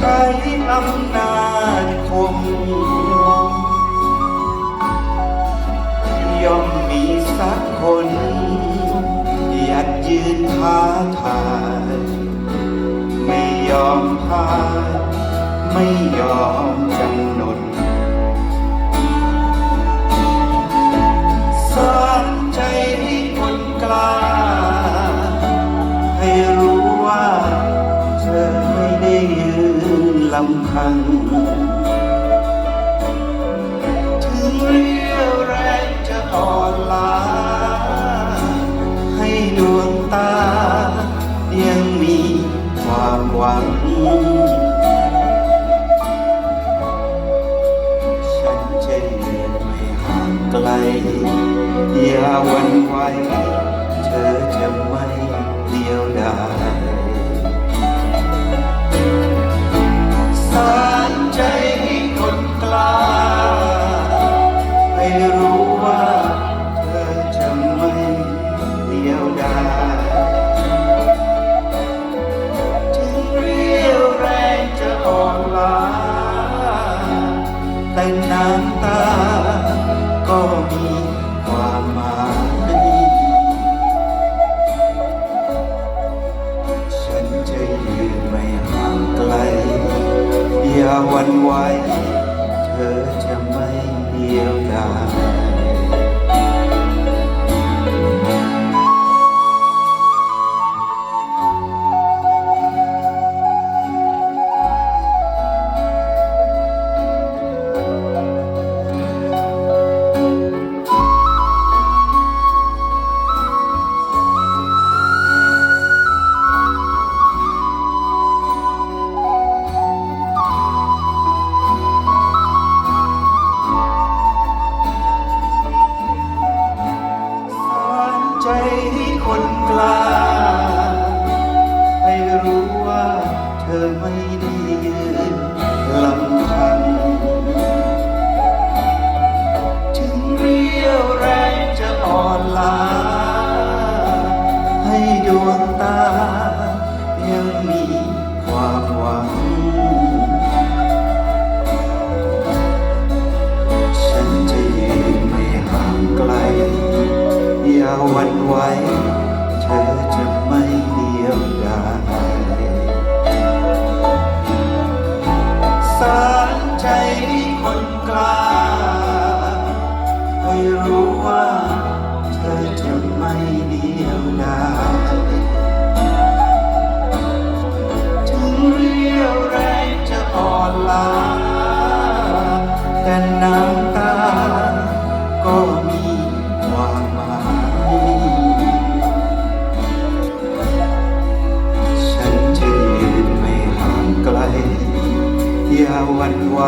ใช้อำนาจคมย่อมมีสักคนอยากยืนท้าทายไม่ยอมพายไม่ยอมจำนน พัง ถึงเรียวแรงจะอ่อนล้า ให้ดวงตา ยังมีความหวัง ฉันจะยืนไม่ห่างไกล อย่าหวันไหวเธอจะไม่เดียวดาย น้ำตา ก็มีความหมายฉันจะยืนไม่ห่างไกล อย่าหวันไหว เธอจะไม่เดียวดาย ยังมีความหวัง ฉันจะยืนไม่ห่างไกล อย่าหวั่นไหวเธอจะไม่เดียวดายสานใจคนกล้าให้รู้ว่า เธอจะไม่เดียวดาย แต่น้ำตา ก็มีความหมาย ฉันจะยืนไม่ห่างไกล อย่าหวั่นไหว